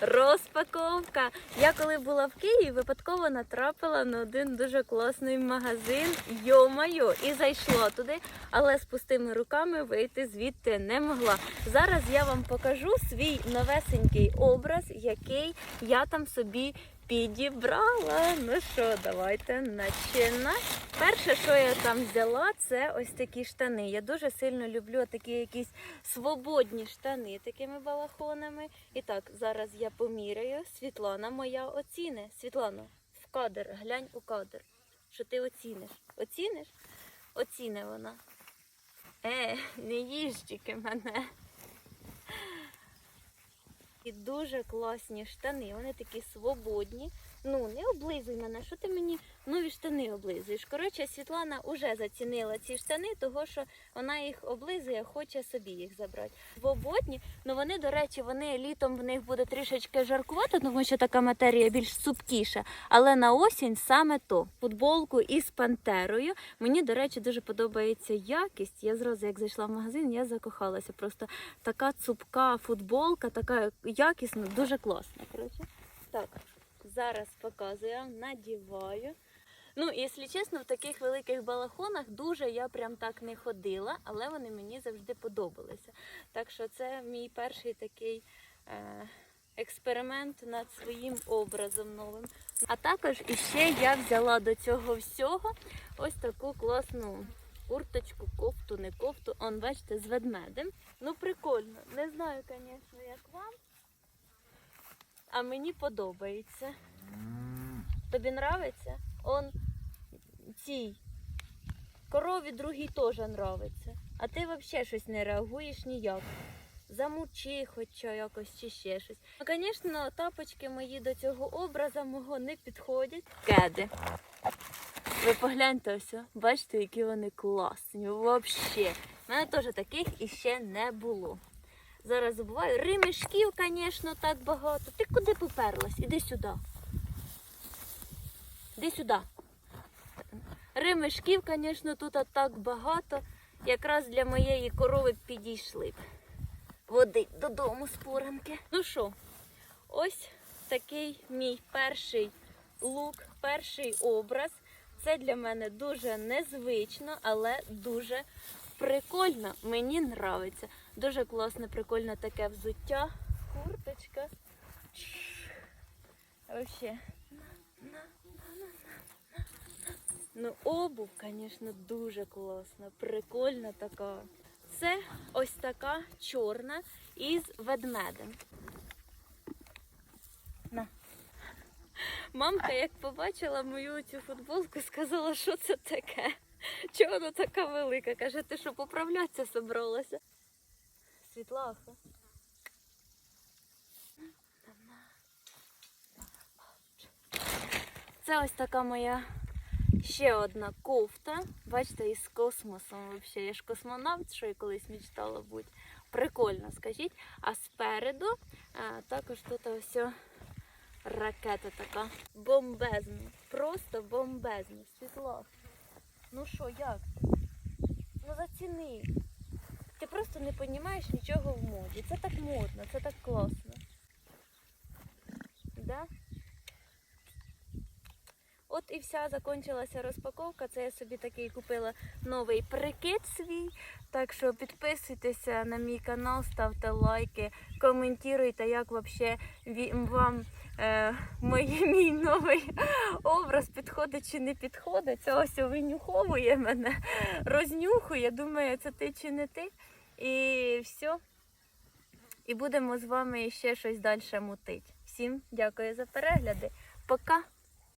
Розпаковка. Я коли була в Києві, випадково натрапила на один дуже класний магазин. Йо-майо, і зайшла туди, але з пустими руками вийти звідти не могла. Зараз я вам покажу свій новесенький образ, який я там собі підібрала. Ну що, давайте починати. Перше, що я там взяла, це ось такі штани. Я дуже сильно люблю такі якісь свободні штани такими балахонами. І так, зараз я поміряю. Світлана моя оціни. Світлано, в кадр, глянь у кадр. Що ти оціниш? Оціниш? Оціни вона. Е, не їж тільки мене. І дуже класні штани. Вони такі свободні. Ну, не облизуй мене, що ти мені нові штани облизуєш. Коротше, Світлана вже зацінила ці штани, того що вона їх облизує, хоче собі їх забрати. Свободні, ну вони, до речі, вони літом в них буде трішечки жаркувати, тому що така матерія більш цупкіша. Але на осінь саме то. Футболку із пантерою. Мені, до речі, дуже подобається якість. Я зразу, як зайшла в магазин, я закохалася. Просто така цупка футболка, така якісна, дуже класна. Коротше. Так, зараз показую, надіваю. Ну, якщо чесно, в таких великих балахонах дуже я прям так не ходила, але вони мені завжди подобалися. Так що це мій перший такий е, експеримент над своїм образом новим. А також іще я взяла до цього всього ось таку класну курточку, кофту, не кофту. Он, бачите, з ведмедем. Ну, прикольно. Не знаю, звісно, як вам. А мені подобається. Тобі нравиться? Он цій корові другій теж нравиться. А ти взагалі щось не реагуєш ніяк. Замучи хоча якось чи ще щось. Звісно, тапочки мої до цього образа мого не підходять. Кеди. Ви погляньте ось, бачите, які вони класні. Взагалі. У мене теж таких іще не було. Зараз забуваю. Ремішків, звісно, так багато. Ти куди поперлась? Іди сюди. Іди сюди. Ремешків, звісно, тут так багато. Якраз для моєї корови підійшли б. Води додому з поранки. Ну що, ось такий мій перший лук, перший образ. Це для мене дуже незвично, але дуже прикольно. Мені нравиться. Дуже класне, прикольне таке взуття. Курточка. Вообще. Ну, обув, звісно, дуже класна, прикольна така. Це ось така чорна із ведмедем. На. Мамка, як побачила мою цю футболку, сказала, що це таке. Чого вона така велика? Каже, ти що поправлятися собралася? Світлаха. Це ось така моя ще одна кофта. Бачите, із космосом. Взагалі, я ж космонавт, що я колись мечтала бути. Прикольно, скажіть. А спереду а, також тут ось ракета така. Бомбезна. Просто бомбезна. Світло. Ну що, як? Ну заціни. Ти просто не розумієш нічого в моді. Це так модно, це так класно. От і вся закінчилася розпаковка. Це я собі такий купила новий прикид свій. Так що підписуйтеся на мій канал, ставте лайки, коментуйте, як ві- вам е, мої, мій новий образ підходить чи не підходить. Це ось винюховує мене, рознюхує, думає, це ти чи не ти. І все. І будемо з вами ще щось далі мутить. Всім дякую за перегляди. Пока!